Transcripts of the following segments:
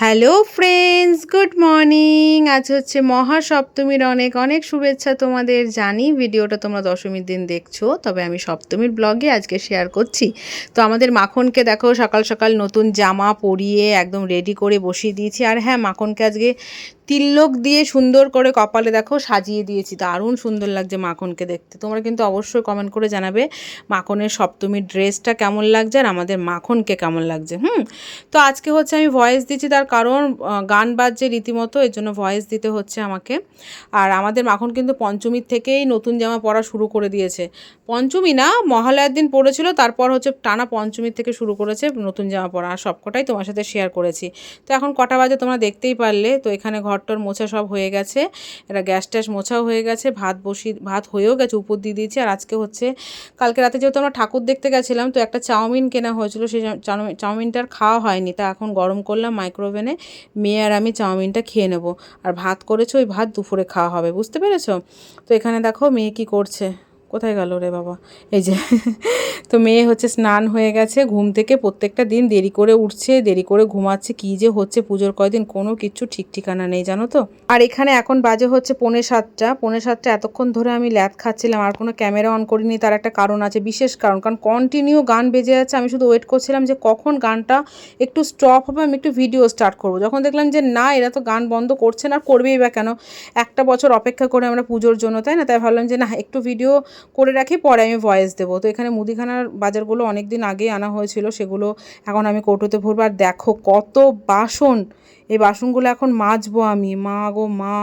Hello friends good morning আজ হচ্ছে মহাসপ্তমীর অনেক অনেক শুভেচ্ছা তোমাদের জানি। ভিডিওটা তোমরা দশমীর দিন দেখছ, তবে আমি সপ্তমীর ব্লগে আজকে শেয়ার করছি। তো আমাদের মাখনকে দেখো, সকাল সকাল নতুন জামা পরিয়ে একদম রেডি করে বসিয়ে দিয়েছি। আর হ্যাঁ মাখনকে আজকে তিল্লক দিয়ে সুন্দর করে কপালে দেখো সাজিয়ে দিয়েছি। দারুণ সুন্দর লাগছে মাখনকে দেখতে। তোমরা কিন্তু অবশ্যই কমেন্ট করে জানাবে মাখনের সপ্তমীর ড্রেসটা কেমন লাগছে আর আমাদের মাখনকে কেমন লাগছে, হুম? তো আজকে হচ্ছে আমি ভয়েস দিচ্ছি তার কারণ গান বাজছে রীতিমতো, এর জন্য ভয়েস দিতে হচ্ছে আমাকে। আর আমাদের মাখন কিন্তু পঞ্চমীর থেকেই নতুন জামা পরা শুরু করে দিয়েছে। পঞ্চমী না, মহালয়ার দিন পড়েছিল, তারপর হচ্ছে টানা পঞ্চমীর থেকে শুরু করেছে নতুন জামা পরা। আর সবকটাই তোমার সাথে শেয়ার করেছি। তো এখন কটা বাজে তোমরা দেখতেই পারলে। তো এখানে ঘরটর মোছা সব হয়ে গেছে। এটা গ্যাস ট্যাস মোছাও হয়ে গেছে, ভাত বসি ভাত হয়েও গেছে, উপর দিয়ে দিয়েছি। আর আজকে হচ্ছে, কালকে রাতে যেহেতু আমরা ঠাকুর দেখতে গেছিলাম, তো একটা চাউমিন কেনা হয়েছিল, সেই চাউমিন- চাউমিনটা আর খাওয়া হয়নি। তা এখন গরম করলাম মাইক্রোওভেনে, মেয়ে আর আমি চাউমিনটা খেয়ে নেব। আর ভাত করেছ, ওই ভাত দুপুরে খাওয়া হবে, বুঝতে পেরেছ? তো এখানে দেখো মেয়ে কি করছে। কোথায় গেল রে বাবা? এই যে, তো মেয়ে হচ্ছে স্নান হয়ে গেছে, ঘুম থেকে প্রত্যেকটা দিন দেরি করে উঠছে, দেরি করে ঘুমাচ্ছে, কী যে হচ্ছে পুজোর কয়দিন, কোনো কিছু ঠিক ঠিকানা নেই, জানো তো? আর এখানে এখন বাজে হচ্ছে পৌনে সাতটা পৌনে সাতটা এতক্ষণ ধরে আমি ল্যাদ খাচ্ছিলাম, আর কোনো ক্যামেরা অন করিনি, তার একটা কারণ আছে, বিশেষ কারণ কারণ কন্টিনিউ গান বেজে যাচ্ছে, আমি শুধু ওয়েট করছিলাম যে কখন গানটা একটু স্টপ হবে, আমি একটু ভিডিও স্টার্ট করব। যখন দেখলাম যে না, এরা তো গান বন্ধ করছে না করবেই বা কেন? একটা বছর অপেক্ষা করে আমরা পুজোর জন্য, তাই না? তাই ভাবলাম যে না, একটু ভিডিও করে রাখি, পরে আমি ভয়েস দেবো। তো এখানে মুদিখানার বাজারগুলো অনেক দিন আগেই আনা হয়েছিল, সেগুলো এখন আমি কৌটোতে ভরবো। আর দেখো কত বাসন! এই বাসনগুলো এখন মাজবো আমি। মা গো মা,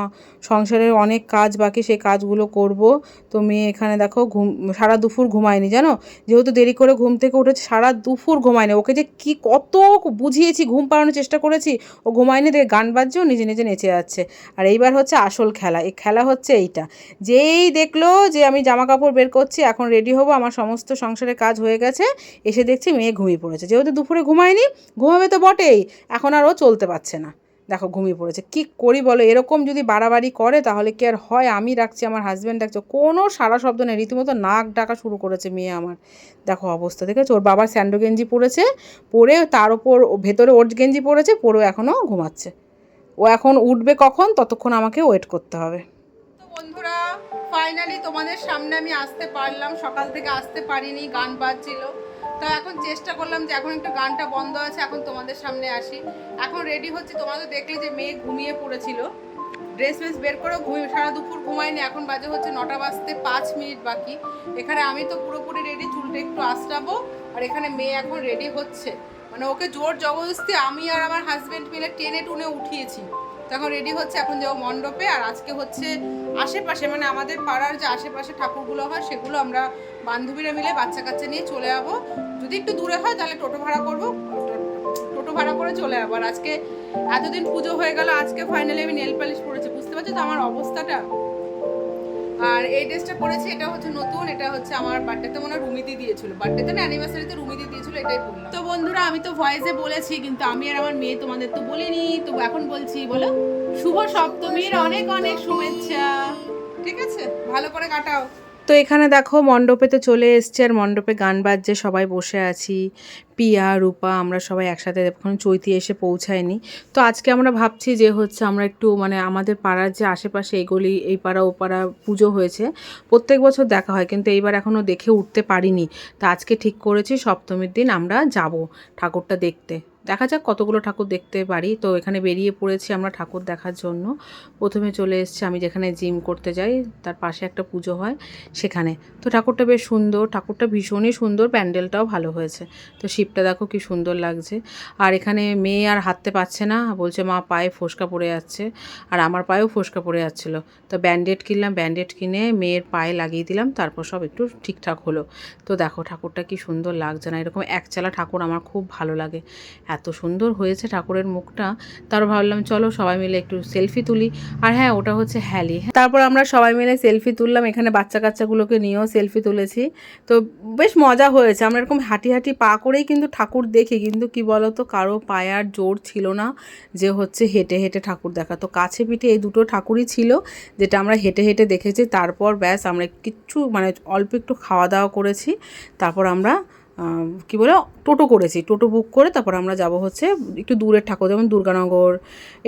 সংসারের অনেক কাজ বাকি, সেই কাজগুলো করব। তো মেয়ে এখানে দেখো ঘুম, সারা দুপুর ঘুমায়নি, জানো? যেহেতু দেরি করে ঘুম থেকে উঠেছে, সারা দুপুর ঘুমায়নি। ওকে যে কি কত বুঝিয়েছি, ঘুম পাড়ানোর চেষ্টা করেছি, ও ঘুমায়নি দেখে গান বাজছেও নিজে নিজে নেচে যাচ্ছে। আর এইবার হচ্ছে আসল খেলা, এই খেলা হচ্ছে এইটা। যেই দেখল যে আমি জামা বের করছি, এখন রেডি হব, আমার সমস্ত সংসারের কাজ হয়ে গেছে, এসে দেখছি মেয়ে ঘুমিয়ে পড়েছে। যেহেতু দুপুরে ঘুমায়নি, ঘুমাবে তো বটেই, এখন আর ও চলতে পারছে না। দেখো, ঘুমিয়ে পড়েছে। কি করি বলো, এরকম যদি বাড়াবাড়ি করে, তাহলে কি আর হয়? আমি রাখছি আমার হাজব্যান্ড রাখছে। কোনো সারা শব্দ নেই, রীতিমতো নাক ডাকা শুরু করেছে মেয়ে আমার। দেখো অবস্থা, দেখেছ? ওর বাবার স্যান্ডো গেঞ্জি পরেছে, পরে তার ওপর ভেতরে ওট গেঞ্জি পরেছে, পরেও এখনও ঘুমাচ্ছে। ও এখন উঠবে কখন? ততক্ষণ আমাকে ওয়েট করতে হবে। বন্ধুরা ফাইনালি তোমাদের সামনে আমি আসতে পারলাম। সকাল থেকে আসতে পারিনি, গান বাজছিল। তো এখন চেষ্টা করলাম যে এখন একটু গানটা বন্ধ আছে, এখন তোমাদের সামনে আসি। এখন রেডি হচ্ছে তোমাদের দেখলে যে মেয়ে ঘুমিয়ে পড়েছিল। ড্রেস ফ্রেস বের করেও সারা দুপুর ঘুমায়নি এখন বাজে হচ্ছে নটা বাজতে পাঁচ মিনিট বাকি। এখানে আমি তো পুরোপুরি রেডি চুলটা একটু আঁচড়াবো, আর এখানে মেয়ে এখন রেডি হচ্ছে। মানে ওকে জোর জবরদস্তি আমি আর আমার হাজব্যান্ড মিলে টেনে টুনে উঠিয়েছি তখন রেডি হচ্ছে, এখন যাব মণ্ডপে, আর আজকে হচ্ছে আশেপাশে মানে আমাদের পাড়ার যে আশেপাশে ঠাকুরগুলো হয়, সেগুলো আমরা বান্ধবীরা মিলে বাচ্চা কাচ্চা নিয়ে চলে যাব। যদি একটু দূরে হয়, তাহলে টোটো ভাড়া করব। টোটো ভাড়া করে চলে যাব। আর আজকে এতদিন পুজো হয়ে গেল, আজকে ফাইনালি আমি নেল পালিশ পরেছি, বুঝতে পারছ? তো আমার অবস্থাটা। আর এই ড্রেসটা পরেছি, এটা হচ্ছে নতুন, এটা হচ্ছে আমার বার্থডেতে মনে হয় রুমিদি দিয়েছিল। বার্থডেতে না অ্যানিভার্সারিতে রুমিদি দিয়েছিল, এটাই পরলাম। তো বন্ধুরা, আমি তো ভয়েসে বলেছি, কিন্তু আমি আর আমার মেয়ে তোমাদের তো বলিনি। তো এখন বলছি, বলো। শুভ সপ্তমীর, অনেক অনেক শুভেচ্ছা। ঠিক আছে? ভালো করে কাটাও। তো এখানে দেখো, মণ্ডপে তো চলে এসছে, আর মণ্ডপে গান বাজছে, সবাই বসে আছি। পিয়া, রূপা, আমরা সবাই একসাথে, এখন চৈতি এসে পৌঁছায়নি। তো আজকে আমরা ভাবছি যে হচ্ছে আমরা একটু মানে আমাদের পাড়ার যে আশেপাশে এগুলি, এই পাড়া, ও পাড়া পুজো হয়েছে, প্রত্যেক বছর দেখা হয়, কিন্তু এইবার এখনও দেখে উঠতে পারিনি। তা আজকে ঠিক করেছি, সপ্তমীর দিন আমরা যাব ঠাকুরটা দেখতে। দেখা যাক কতগুলো ঠাকুর দেখতে পারি। তো এখানে বেরিয়ে পড়েছি আমরা ঠাকুর দেখার জন্য। প্রথমে চলে এসেছি আমি যেখানে জিম করতে যাই, তার পাশে একটা পুজো হয় সেখানে। তো ঠাকুরটা বেশ সুন্দর, ঠাকুরটা ভীষণই সুন্দর, প্যান্ডেলটাও ভালো হয়েছে। তো শিবটা দেখো কি সুন্দর লাগছে। আর এখানে মেয়ে আর হাঁটতে পারছে না, বলছে মা পায়ে ফোসকা পড়ে যাচ্ছে আর আমার পায়েও ফোসকা পড়ে যাচ্ছিল। তো ব্যান্ডেড কিনলাম, ব্যান্ডেড কিনে মেয়ের পায়ে লাগিয়ে দিলাম, তারপর সব একটু ঠিকঠাক হলো। তো দেখো ঠাকুরটা কি সুন্দর লাগছে না, এরকম একচালা ঠাকুর আমার খুব ভালো লাগে। এত সুন্দর হয়েছে ঠাকুরের মুখটা, তারপর ভাবলাম চলো সবাই মিলে একটু সেলফি তুলি। আর হ্যাঁ ওটা হচ্ছে হ্যালি। তারপর আমরা সবাই মিলে সেলফি তুললাম, এখানে বাচ্চা কাচ্চাগুলোকে নিয়েও সেলফি তুলেছি। তো বেশ মজা হয়েছে, আমরা এরকম হাঁটি হাঁটি পা করেই কিন্তু ঠাকুর দেখি, কিন্তু কি বলতো, কারও পায়ে আর জোর ছিল না যে হচ্ছে হেঁটে হেঁটে ঠাকুর দেখা। তো কাছে পিঠে এই দুটো ঠাকুরই ছিল, যেটা আমরা হেঁটে হেঁটে দেখেছি। তারপর ব্যাস আমরা কিচ্ছু মানে অল্প একটু খাওয়া দাওয়া করেছি। তারপর আমরা কি বলে, টোটো করেছি। টোটো বুক করে তারপর আমরা যাব হচ্ছে একটু দূরের ঠাকুর, যেমন দুর্গানগর,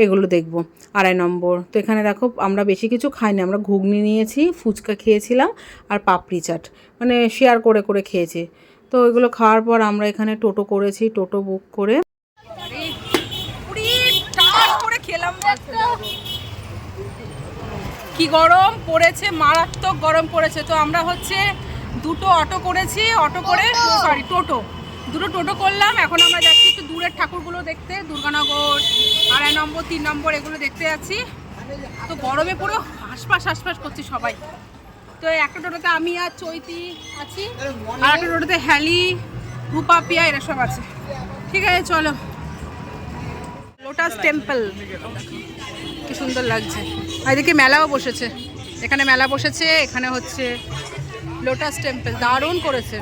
এগুলো দেখব, আড়াই নম্বর। তো এখানে দেখো, আমরা বেশি কিছু খাইনি, আমরা ঘুগনি নিয়েছি, ফুচকা খেয়েছিলাম আর পাপড়ি চাট মানে শেয়ার করে করে খেয়েছি। তো এগুলো খাওয়ার পর আমরা এখানে টোটো করেছি, টোটো বুক করে। কি গরম পড়েছে, মারাত্মক গরম পড়েছে। তো আমরা হচ্ছে দুটো অটো করেছি অটো করে সরি টোটো। দুটো টোটো করলাম এখন আমরা যাচ্ছি একটু দূরের ঠাকুরগুলো দেখতে দুর্গানগর আড়াই নম্বর তিন নম্বর এগুলো দেখতে যাচ্ছি। তো গরমে পুরো হাসপাস হাসপাস করছি সবাই। তো একটা টোটোতে আমি আর চৈতি আছি আর একটা টোটোতে হ্যালি রূপা পিয়া এরা সব আছে। ঠিক আছে চলো। লোটাস টেম্পল কি সুন্দর লাগছে। আর এদিকে মেলাও বসেছে। এখানে মেলা বসেছে এখানে হচ্ছে লোটাস টেম্পল দারুণ করেছে।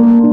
এখন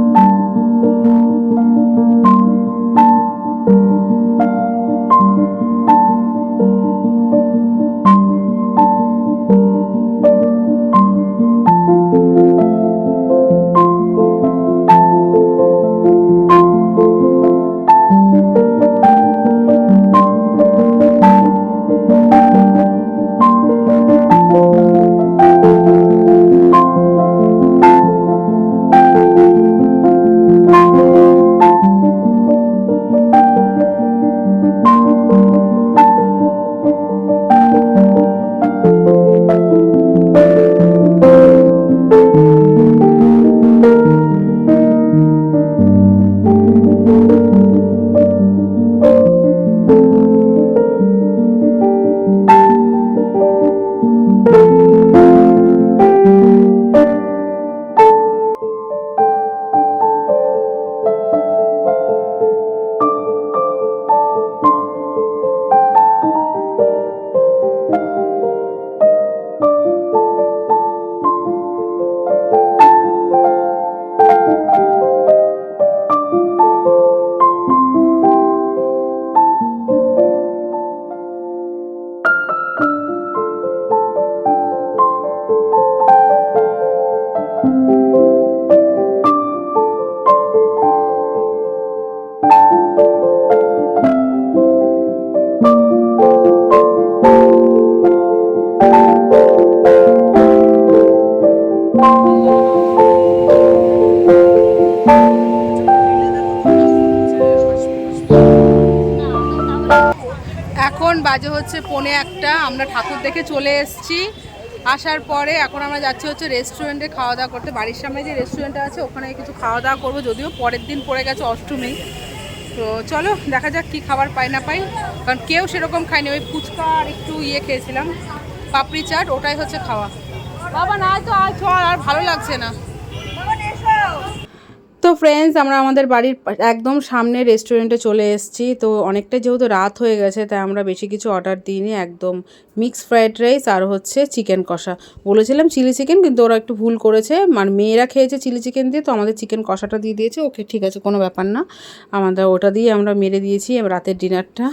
দেখে চলে এসছি। আসার পরে এখন আমরা যাচ্ছি হচ্ছে রেস্টুরেন্টে খাওয়া দাওয়া করতে। বাড়ির সামনে যে রেস্টুরেন্টটা আছে, ওখানে কিছু খাওয়া দাওয়া করব। যদিও পরের দিন পড়ে গেছে অষ্টমী। তো চলো, দেখা যাক কি খাবার পাই না পাই। কারণ কেউ সেরকম খায়নি। ওই ফুচকা আর একটু ইয়ে খেয়েছিলাম। পাপড়ি চাট, ওটাই হচ্ছে খাওয়া। বাবা, না তো আর আর ভালো লাগছে না। তো ফ্রেন্ডস আমরা আমাদের বাড়ির একদম সামনে রেস্টুরেন্টে চলে এসেছি। তো অনেকটা যেহেতু রাত হয়ে গেছে, তাই আমরা বেশি কিছু অর্ডার দিইনি। একদম মিক্স ফ্রাইড রাইস আর হচ্ছে চিকেন কষা। বলেছিলাম চিলি চিকেন কিন্তু ওরা একটু ভুল করেছে। মানে মেয়েরা খেয়েছে চিলি চিকেন দিয়ে, তো আমাদের চিকেন কষাটা দিয়ে দিয়েছে। ওকে ঠিক আছে, কোনো ব্যাপার না। আমাদের ওটা দিয়ে আমরা মেরে দিয়েছি রাতের ডিনারটা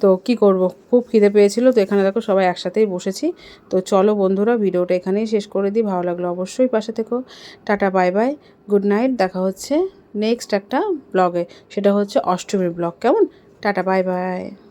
তো কি করব? খুব খিদে পেয়েছিল, তো এখানে দেখো সবাই একসাথেই বসেছি। তো চলো বন্ধুরা, ভিডিওটা এখানেই শেষ করে দিই। ভালো লাগল অবশ্যই পাশে থেকো। Tata, bye bye. Good night. দেখা হচ্ছে নেক্সট একটা ব্লগে। সেটা হচ্ছে অষ্টমীর ব্লগ। কেমন? টাটা, বাই বাই।